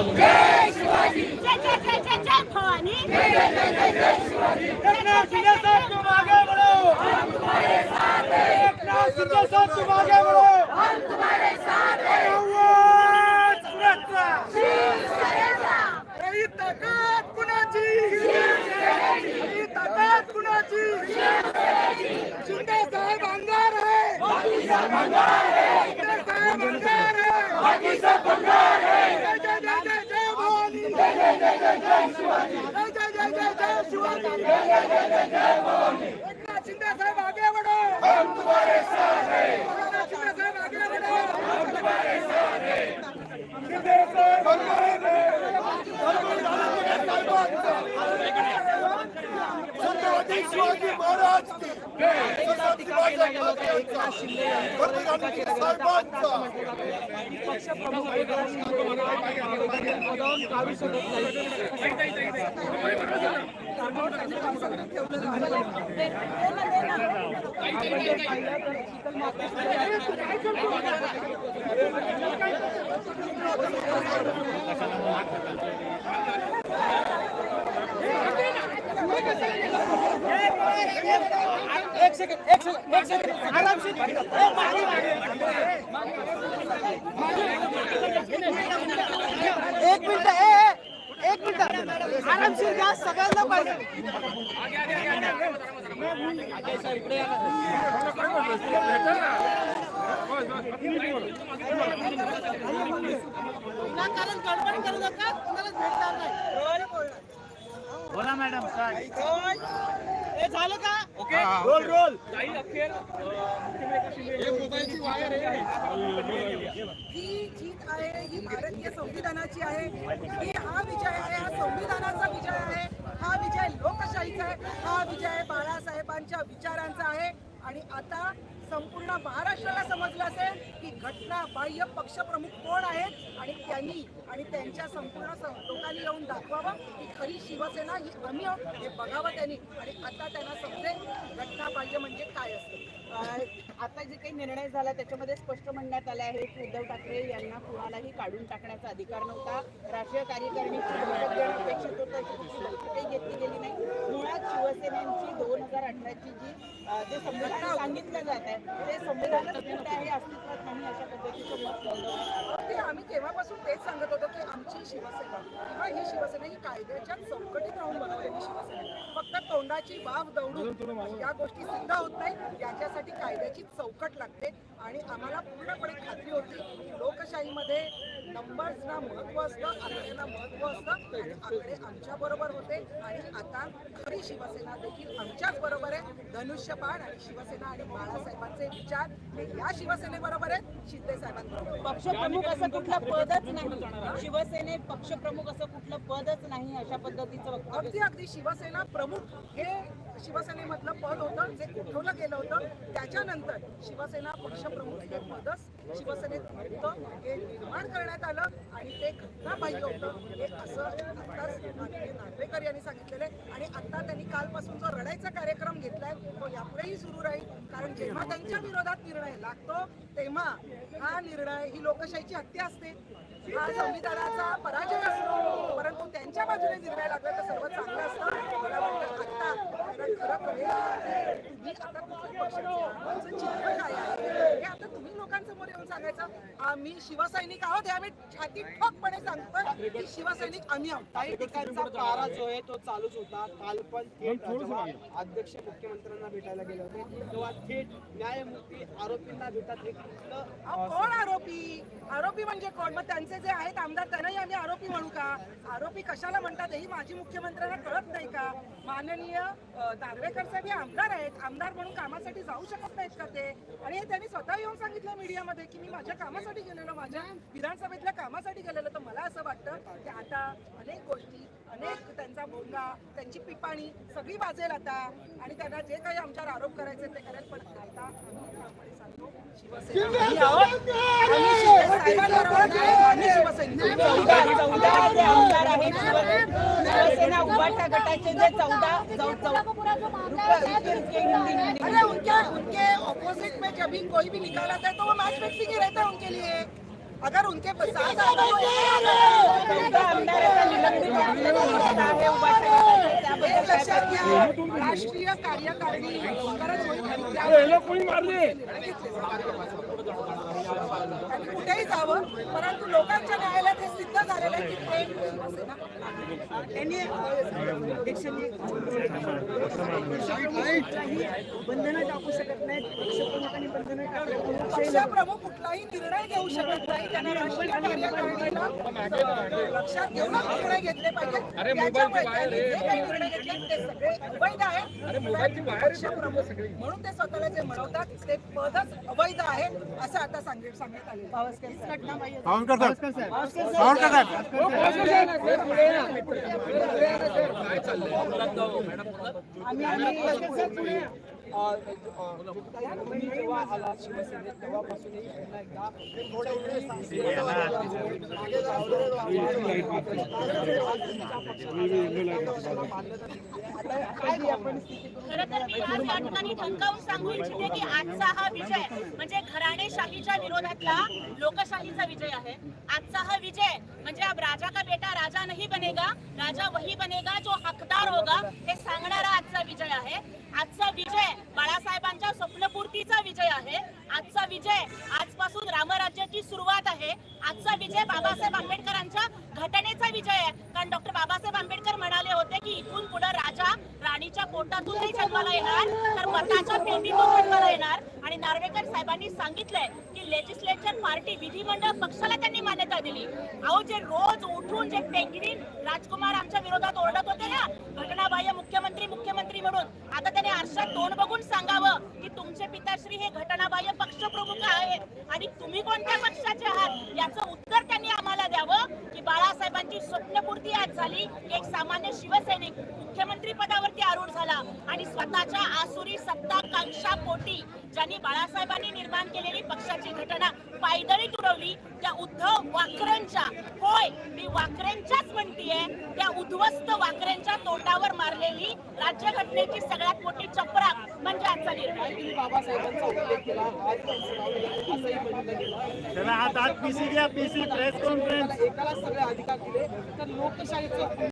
जय जय जय जय एकनाथ शिंदे साहेब आगे एकनाथ शिंदे साहेब आगे शिंदे साहेब छत्रपती शिवाजी महाराज ठेवलं एक सेकंड एक सेकंड एक सेकंड. आरामशीर. एक मिनिट ए एक मिनिट. आरामशीर घ्या सगळ्यांना पाहिजे विनाकारण गडबड करू नका कोणालाच भेटणार नाही. बोला मॅडम हे झालं का? ओके. Roll roll. ही जीत आहे ही भारतीय संविधानाची आहे. ही हा विजय आहे हा संविधानाचा विजय आहे. हा विजय लोकशाहीचा आहे हा विजय बाळासाहेबांच्या विचारांचा आहे. आणि आता संपूर्ण महाराष्ट्राला समजलं असेल की घटना बाह्य पक्षप्रमुख कोण आहेत आणि त्यांनी आणि त्यांच्या संपूर्ण लोकांनी येऊन दाखवावं की खरी शिवसेना ही आम्ही आहोत हे बघावं त्यांनी. आणि आता त्यांना समजेल घटना बाह्य म्हणजे काय असतं. आता जे काही निर्णय झाला त्याच्यामध्ये स्पष्ट म्हणण्यात आले आहे की उद्धव ठाकरे यांना कुणालाही काढून टाकण्याचा अधिकार नव्हता. राष्ट्रीय कार्यकारिणीची अपेक्षित होतं घेतली गेली नाही. मुळात शिवसेनेची दोन हजार अठराची जी जे संविधान सांगितलं जात आहे ते संविधान आहे अस्तित्वात नाही अशा पद्धतीचं मत नोंदवलं ते आम्ही तेव्हापासून तेच सांगत होतो की आमची शिवसेना किंवा ही शिवसेना ही कायद्याच्या चौकटीत राहून बनवलेली शिवसेना फक्त तोंडाची वाफ दौडून या गोष्टी सिद्ध होत नाही याच्यासाठी कायद्याची चौकट लागते आणि आम्हाला पूर्णपणे खात्री होती की लोकशाहीमध्ये नंबर्सना महत्त्व असतं आकड्यांना महत्त्व असतं आणि आकडे आमच्या बरोबर होते आणि आता खरी शिवसेना देखील आमच्याच बरोबर आहे. धनुष्यबाण आणि शिवसेना आणि बाळासाहेबांचे विचार हे या शिवसेनेबरोबर आहेत. शिंदे साहेबांबरोबर. पक्षप्रमुख असं कुठलं पदच नाही. शिवसेनेत पक्षप्रमुख असं कुठलं पदच नाही अशा पद्धतीचं अगदी अगदी शिवसेना प्रमुख हे शिवसेनेमधलं पद होतं जे उठवलं गेलं होतं. त्याच्यानंतर शिवसेना पक्षप्रमुख हे पदच शिवसेनेत होतं हे निर्माण करण्यात आलं आणि ते घटनाबाह्य होतं. हे असं आत्ताच माननीय नार्वेकर यांनी सांगितलेले आणि आता त्यांनी कालपासून जो रडायचा कार्यक्रम घेतलाय. तो यापुढेही सुरू राहील. कारण जेव्हा त्यांच्या विरोधात निर्णय लागतो तेव्हा हा निर्णय ही लोकशाहीची हत्या असते. हा संविधानाचा पराजय असतो. परंतु त्यांच्या बाजूने निर्णय लागला तर सर्व चांगलं असतं. मला वाटतं आता खरं कळेल तुम्ही आता कुठल्या पक्षाचे काय आहे? हे आता तुम्ही लोकांसमोर येऊन सांगायचं. आम्ही शिवसैनिक आहोत हे आम्ही छाती ठोकपणे सांगतोय. शिवसैनिक आम्ही आहोत काही ठिकाणचा पारा जो आहे तो चालूच होता. काल पण थेट जेव्हा अध्यक्ष मुख्यमंत्र्यांना भेटायला गेले होते तेव्हा थेट न्यायमूर्ती आरोपींना भेटत हे अहो, कोण आरोपी? आरोपी म्हणजे कोण? मग त्यांचे जे आहेत आमदार त्यांनाही आम्ही आरोपी म्हणू का? आरोपी कशाला म्हणतात? ही माझी मुख्यमंत्र्यांना कळत नाही का? माननीय अ, दानवेकर साहेब हे आमदार आहेत. आमदार म्हणून कामासाठी जाऊ शकत नाहीत का ते? आणि हे त्यांनी स्वतः येऊन सांगितलं मीडियामध्ये की मी माझ्या कामासाठी गेलेलो माझ्या विधानसभेतल्या कामासाठी गेलेलो. तर मला असं वाटतं की आता अनेक गोष्टी अनेक त्यांचा भोंगा त्यांची पिपाणी सगळी वाजेल आता. आणि त्यांना जे काही आमच्यावर आरोप करायचे ते करेल पण आता आम्ही सांगतो शिवसेना चौदा उभाटा गटाचे जे अरे उनके उनके ऑपोजिट में जब भी कोई भी निकाला था तो वो मैच फिक्सिंग ही रहता है उनके लिए. अगर उनके साथ लक्षात घ्या राष्ट्रीय कार्यकारिणी त्यांनी कुठेही जावं परंतु लोकांच्या न्यायालयात हे सिद्ध झालेलं आहे की प्रेम शिवसेना पक्षप्रमुख कुठलाही निर्णय घेऊ शकत नाही. त्यांना राष्ट्रीय कार्यकारिणीला लक्षात घेऊनच निर्णय घेतले पाहिजे त्याच्यामुळे त्यांनी जे काही निर्णय घेतले ते सगळे अवैध आहेत. पक्षप्रमुख म्हणून ते स्वतःला जे म्हणवतात ते पदच अवैध आहे असं आता सांगित सांगण्यात आले अ, अ, तुम्ही जेव्हा आला शिवसेनेत तेव्हापासूनही पुन्हा एकदा आजचा हा विजय म्हणजे घराणेशाहीच्या विरोधातला लोकशाहीचा विजय आहे. आजचा हा विजय म्हणजे अब राजा का बेटा राजा नहीं बनेगा राजा वही बनेगा जो हकदार होगा हे सांगणारा आजचा विजय आहे. आजचा विजय बाळासाहेबांच्या स्वप्नपूर्तीचा विजय आहे. आजचा विजय आजपासून रामराज्याची सुरुवात आहे. आजचा विजय बाबासाहेब आंबेडकरांच्या घटनेचा विजय आहे. कारण डॉक्टर बाबासाहेब आंबेडकर म्हणाले होते की इथून पुढे राजा राणीच्या पोटातून नाही जन्माला येणार तर मताच्या पेटीतून जन्माला येणार. आणि नार्वेकर साहेबांनी सांगितलंय की लेजिस्लेचर पार्टी विधिमंडळ पक्षाला त्यांनी मान्यता दिली. अहो जे रोज उठून जे पेंगिन राजकुमार आमच्या विरोधात ओरडत होते ना घटनाबाह्य मुख्यमंत्री मुख्यमंत्री म्हणून आता त्याने आरशात तोंड तुमचे हे घटनाबाह्य पक्षप्रमुख आहेत. आणि तुम्ही कोणत्या पक्षाचे आहात याचं उत्तर त्यांनी आम्हाला द्यावं की बाळासाहेबांची स्वप्नपूर्ती आज झाली की एक सामान्य शिवसैनिक मुख्यमंत्री पदावरती आरूढ झाला आणि स्वतःच्या आसुरी सत्ताकांक्षा पोटी ज्यांनी बाळासाहेबांनी निर्माण केलेली पक्षाची घटना पायदळी तुडवली त्या उद्धव वाकऱ्यांच्या होय मी वाकऱ्यांच्याच म्हणतीये त्या उद्ध्वस्त वाकऱ्यांच्या तोंडावर मारलेली राज्यघटनेची सगळ्यात मोठी चपराक म्हणजे आजचा निर्णय. बाबासाहेबांचा उल्लेख केला आज प्रेस कॉन्फरन्स एकाला सगळे अधिकार दिले तर लोकशाहीचं